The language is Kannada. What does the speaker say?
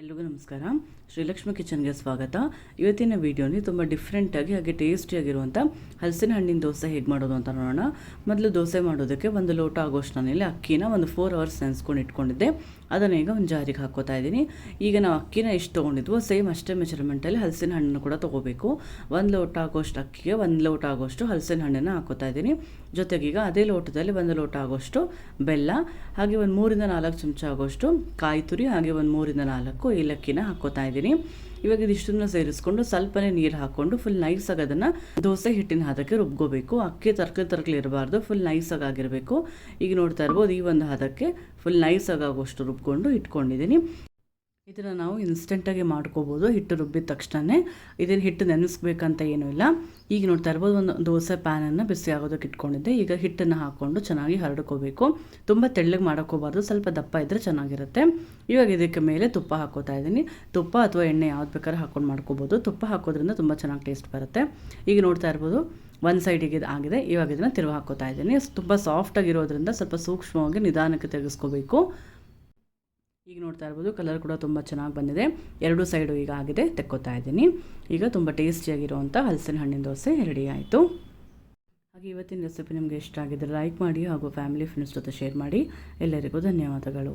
ಎಲ್ರಿಗೂ ನಮಸ್ಕಾರ. ಶ್ರೀಲಕ್ಷ್ಮಿ ಕಿಚನ್ಗೆ ಸ್ವಾಗತ. ಇವತ್ತಿನ ವಿಡಿಯೋಲಿ ತುಂಬ ಡಿಫ್ರೆಂಟಾಗಿ ಹಾಗೆ ಟೇಸ್ಟಿಯಾಗಿರುವಂಥ ಹಲಸಿನ ಹಣ್ಣಿನ ದೋಸೆ ಹೇಗೆ ಮಾಡೋದು ಅಂತ ನೋಡೋಣ. ಮೊದಲು ದೋಸೆ ಮಾಡೋದಕ್ಕೆ ಒಂದು ಲೋಟ ಆಗೋಷ್ಟು ನಾನಿಲ್ಲಿ ಅಕ್ಕಿನ ಒಂದು ಫೋರ್ ಅವರ್ಸ್ ನೆನೆಸ್ಕೊಂಡು ಇಟ್ಕೊಂಡಿದ್ದೆ. ಅದನ್ನು ಈಗ ಒಂದು ಜಾರಿಗೆ ಹಾಕೋತಾ ಇದ್ದೀನಿ. ಈಗ ನಾವು ಅಕ್ಕಿನ ಎಷ್ಟು ತೊಗೊಂಡಿದ್ವೋ ಸೇಮ್ ಅಷ್ಟೇ ಮೆಜರ್ಮೆಂಟಲ್ಲಿ ಹಲಸಿನ ಹಣ್ಣನ್ನು ಕೂಡ ತೊಗೋಬೇಕು. ಒಂದು ಲೋಟ ಆಗೋಷ್ಟು ಅಕ್ಕಿಗೆ ಒಂದು ಲೋಟ ಆಗೋಷ್ಟು ಹಲಸಿನ ಹಣ್ಣನ್ನು ಹಾಕೋತಾ ಇದ್ದೀನಿ. ಜೊತೆಗೆ ಈಗ ಅದೇ ಲೋಟದಲ್ಲಿ ಒಂದು ಲೋಟ ಆಗೋಷ್ಟು ಬೆಲ್ಲ, ಹಾಗೆ ಒಂದು ಮೂರಿಂದ ನಾಲ್ಕು ಚಮಚ ಆಗೋಷ್ಟು ಕಾಯಿ ತುರಿ ಹಾಗೆ ಒಂದು ಮೂರಿಂದ ನಾಲ್ಕು ಏಲಕ್ಕಿನ ಹಾಕೋತಾ ಇದ್ದೀನಿ. ಇವಾಗ ಇದಿಷ್ಟನ್ನು ಸೇರಿಸ್ಕೊಂಡು ಸ್ವಲ್ಪನೇ ನೀರು ಹಾಕ್ಕೊಂಡು ಫುಲ್ ನೈಸಾಗಿ ಅದನ್ನು ದೋಸೆ ಹಿಟ್ಟಿನ ಹದಕ್ಕೆ ರುಬ್ಕೋಬೇಕು. ಅಕ್ಕಿ ತರ್ಕಲ್ ತರಕಲಿ ಇರಬಾರ್ದು ಫುಲ್ ನೈಸಾಗಿ ಆಗಿರಬೇಕು. ಈಗ ನೋಡ್ತಾ ಇರ್ಬೋದು ಈ ಒಂದು ಹದಕ್ಕೆ ಫುಲ್ ನೈಸಾಗಿ ಆಗೋಷ್ಟು ರುಬ್ಕೊಂಡು ಇಟ್ಕೊಂಡಿದ್ದೀನಿ. ಇದನ್ನು ನಾವು ಇನ್ಸ್ಟೆಂಟಾಗಿ ಮಾಡ್ಕೋಬೋದು, ಹಿಟ್ಟು ರುಬ್ಬಿದ ತಕ್ಷಣವೇ ಇದನ್ನು ಹಿಟ್ಟು ನೆನೆಸ್ಬೇಕಂತ ಏನೂ ಇಲ್ಲ. ಈಗ ನೋಡ್ತಾ ಇರ್ಬೋದು, ಒಂದು ದೋಸೆ ಪ್ಯಾನನ್ನು ಬಿಸಿ ಆಗೋದಕ್ಕೆ ಇಟ್ಕೊಂಡಿದ್ದೆ. ಈಗ ಹಿಟ್ಟನ್ನು ಹಾಕ್ಕೊಂಡು ಚೆನ್ನಾಗಿ ಹರಡ್ಕೋಬೇಕು. ತುಂಬ ತೆಳ್ಳಗೆ ಮಾಡೋಕ್ಕೋಬಾರ್ದು. ಸ್ವಲ್ಪ ದಪ್ಪ ಇದ್ದರೆ ಚೆನ್ನಾಗಿರುತ್ತೆ. ಇವಾಗ ಇದಕ್ಕೆ ಮೇಲೆ ತುಪ್ಪ ಹಾಕೋತಾ ಇದ್ದೀನಿ. ತುಪ್ಪ ಅಥವಾ ಎಣ್ಣೆ ಯಾವ್ದು ಬೇಕಾದ್ರೆ ಹಾಕ್ಕೊಂಡು ಮಾಡ್ಕೋಬೋದು. ತುಪ್ಪ ಹಾಕೋದ್ರಿಂದ ತುಂಬ ಚೆನ್ನಾಗಿ ಟೇಸ್ಟ್ ಬರುತ್ತೆ. ಈಗ ನೋಡ್ತಾ ಇರ್ಬೋದು, ಒಂದು ಸೈಡಿಗೆ ಇದು ಆಗಿದೆ. ಇವಾಗ ಇದನ್ನು ತಿರುವು ಹಾಕೋತಾ ಇದ್ದೀನಿ. ತುಂಬ ಸಾಫ್ಟಾಗಿರೋದ್ರಿಂದ ಸ್ವಲ್ಪ ಸೂಕ್ಷ್ಮವಾಗಿ ನಿಧಾನಕ್ಕೆ ತೆಗೆಸ್ಕೋಬೇಕು. ಈಗ ನೋಡ್ತಾ ಇರ್ಬೋದು ಕಲರ್ ಕೂಡ ತುಂಬ ಚೆನ್ನಾಗಿ ಬಂದಿದೆ. ಎರಡು ಸೈಡು ಈಗ ಆಗಿದೆ, ತೆಕ್ಕೋತಾ ಇದ್ದೀನಿ. ಈಗ ತುಂಬ ಟೇಸ್ಟಿಯಾಗಿರುವಂಥ ಹಲಸಿನ ಹಣ್ಣಿನ ದೋಸೆ ರೆಡಿ ಆಯಿತು. ಹಾಗೆ ಇವತ್ತಿನ ರೆಸಿಪಿ ನಿಮಗೆ ಇಷ್ಟ ಆಗಿದ್ದರೆ ಲೈಕ್ ಮಾಡಿ ಹಾಗೂ ಫ್ಯಾಮಿಲಿ ಫ್ರೆಂಡ್ಸ್ ಜೊತೆ ಶೇರ್ ಮಾಡಿ. ಎಲ್ಲರಿಗೂ ಧನ್ಯವಾದಗಳು.